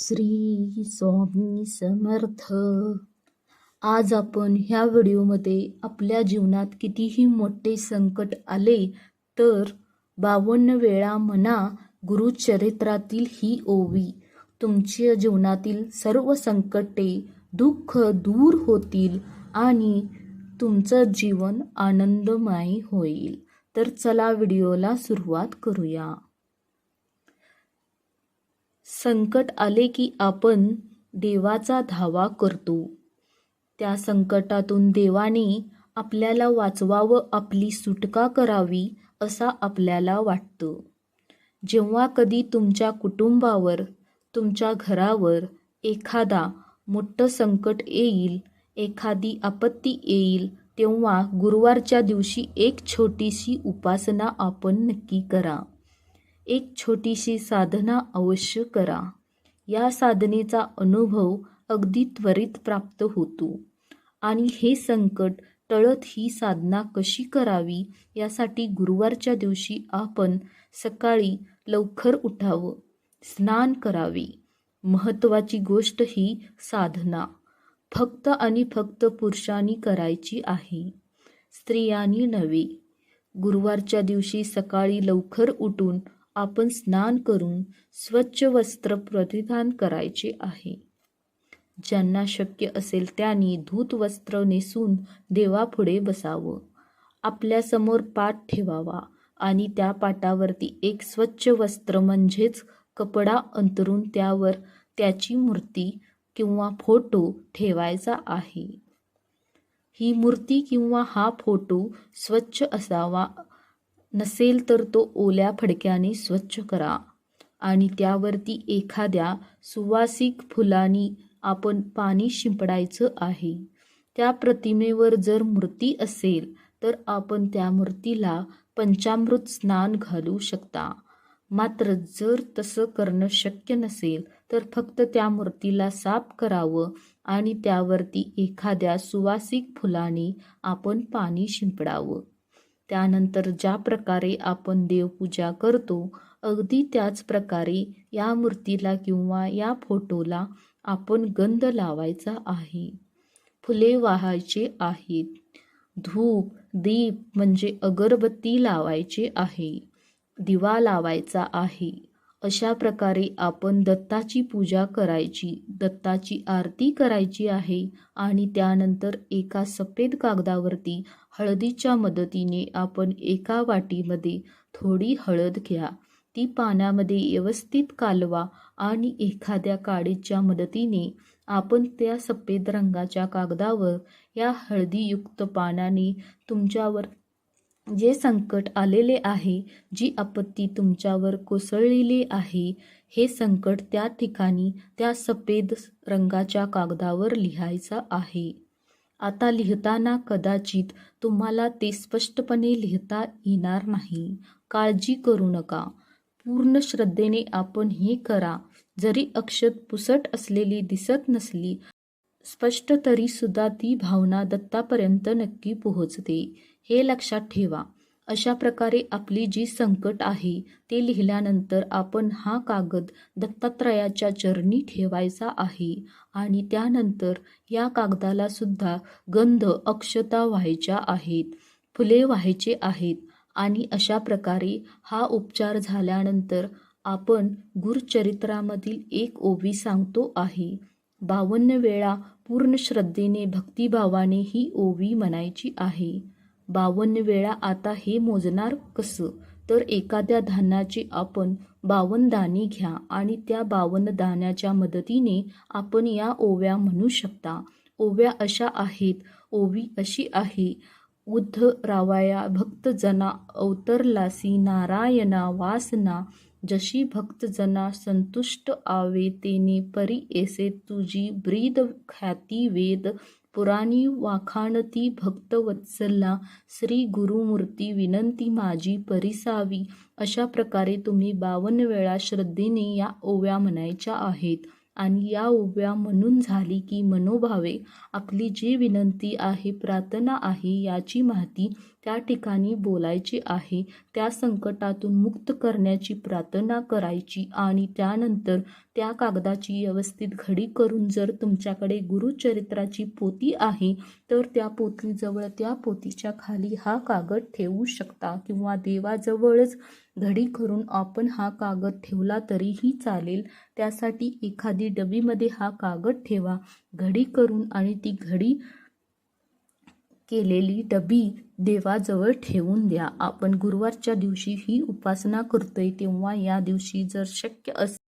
श्री स्वामी समर्थ. आज आपण ह्या व्हिडिओमध्ये आपल्या जीवनात कितीही मोठे संकट आले तर बावन्न वेळा म्हणा गुरुचरित्रातील ही ओवी तुमच्या जीवनातील सर्व संकटे दुःख दूर होतील आणि तुमचं जीवन आनंदमय होईल. तर चला व्हिडिओला सुरुवात करूया. संकट आले की आपण देवाचा धावा करतो. त्या संकटातून देवाने आपल्याला वाचवावं आपली सुटका करावी असा आपल्याला वाटतं. जेव्हा कधी तुमच्या कुटुंबावर तुमच्या घरावर एखादा मोठं संकट येईल एखादी आपत्ती येईल तेव्हा गुरुवारच्या दिवशी एक छोटीशी उपासना आपण नक्की करा. एक छोटीशी साधना अवश्य करा. या साधनेचा अनुभव अगदी त्वरित प्राप्त होतो. आणि हे संकट टळत ही साधना कशी करावी यासाठी गुरुवारच्या दिवशी आपण सकाळी लवकर उठावं. स्नान करावे. महत्त्वाची गोष्ट ही साधना. फक्त आणि फक्त पुरुषांनी करायची आहे. स्त्रियांनी नव्हे. गुरुवारच्या दिवशी सकाळी लवकर उठून आपण स्नान करून स्वच्छ वस्त्र परिधान करायचे आहे. ज्यांना शक्य असेल त्यांनी धूत वस्त्र नेसून देवापुढे बसावं. आपल्यासमोर पाठ ठेवावा आणि त्या पाटावरती एक स्वच्छ वस्त्र म्हणजेच कपडा अंतरून त्यावर त्याची मूर्ती किंवा फोटो ठेवायचा आहे. ही मूर्ती किंवा हा फोटो स्वच्छ असावा नसेल तर तो ओल्या फडक्याने स्वच्छ करा. आणि त्यावरती एखाद्या सुवासिक फुलांनी आपण पाणी शिंपडायचं आहे. त्या प्रतिमेवर जर मूर्ती असेल तर आपण त्या मूर्तीला पंचामृत स्नान घालू शकता. मात्र जर तसं करणं शक्य नसेल तर फक्त त्या मूर्तीला साफ करावं आणि त्यावरती एखाद्या सुवासिक फुलाने आपण पाणी शिंपडावं. त्यानंतर ज्या प्रकारे आपण देवपूजा करतो अगदी त्याच प्रकारे या मूर्तीला किंवा या फोटोला आपण गंध लावायचा आहे. फुले वाहायचे आहेत. धूप दीप म्हणजे अगरबत्ती लावायचे आहे. दिवा लावायचा आहे. अशा प्रकारे आपण दत्ताची पूजा करायची दत्ताची आरती करायची आहे आणि त्यानंतर एका सफेद कागदावरती हळदीच्या मदतीने आपण एका वाटीमध्ये थोडी हळद घ्या. ती पाण्यामध्ये व्यवस्थित कालवा आणि एखाद्या काडीच्या मदतीने आपण त्या सफेद रंगाच्या कागदावर या हळदीयुक्त पाण्याने तुमच्यावर जे संकट आलेले आहे जी आपत्ती तुमच्यावर कोसळलेली आहे हे संकट त्या ठिकाणी त्या सफेद रंगाच्या कागदावर लिहायचं आहे. आता लिहिताना कदाचित तुम्हाला ते स्पष्टपणे लिहिता येणार नाही. काळजी करू नका. पूर्ण श्रद्धेने आपण हे करा. जरी अक्षत पुसट असलेली दिसत नसली स्पष्ट तरीसुद्धा ती भावना दत्तापर्यंत नक्की पोहोचते. हे लक्षात ठेवा. अशा प्रकारे आपली जी संकट आहे ते लिहिल्यानंतर आपण हा कागद दत्तात्रयाच्या चरणी ठेवायचा आहे आणि त्यानंतर या कागदाला सुद्धा गंध अक्षता व्हायच्या आहेत फुले व्हायचे आहेत आणि अशा प्रकारे हा उपचार झाल्यानंतर आपण गुरुचरित्रामधील एक ओवी सांगतो आहे बावन्न वेळा पूर्ण श्रद्धेने भक्तिभावाने ही ओवी म्हणायची आहे. बावन्न वेळा आता हे मोजणार कसं? तर एखाद्या धान्याची आपण बावन्न दाणी घ्या आणि त्या बावन्न दाण्याच्या मदतीने आपण या ओव्या म्हणू शकता. ओव्या अशा आहेत ओवी अशी आहे. उद्ध रावाया भक्तजना अवतरलासी नारायणा वासना जशी भक्तजना संतुष्ट आवे तेने परी एसे तुझी ब्रीद ख्याती वेद पुराणी वाखाणती भक्तवत्सला श्री गुरुमूर्ती विनंती माझी परिसावी. अशा प्रकारे तुम्ही बावन्न वेळा श्रद्धेने या ओव्या म्हणायच्या आहेत. आणि या उभ्या म्हणून झाली की मनोभावे. आपली जी विनंती आहे प्रार्थना आहे याची माहिती त्या ठिकाणी बोलायची आहे. त्या संकटातून मुक्त करण्याची प्रार्थना करायची आणि त्यानंतर त्या कागदाची व्यवस्थित घडी करून जर तुमच्याकडे गुरुचरित्राची पोती आहे तर त्या पोतीजवळ त्या पोतीच्या खाली हा कागद ठेवू शकता किंवा देवाजवळच घडी करून आपण हा कागद ठेवला तरीही चालेल. त्यासाठी एखादी एखादी डबीमध्ये हा कागद ठेवा. घडी करून आणि ती घडी केलेली डबी देवाजवळ ठेवून द्या. आपण गुरुवारच्या दिवशी ही उपासना करतोय तेव्हा या दिवशी जर शक्य असेल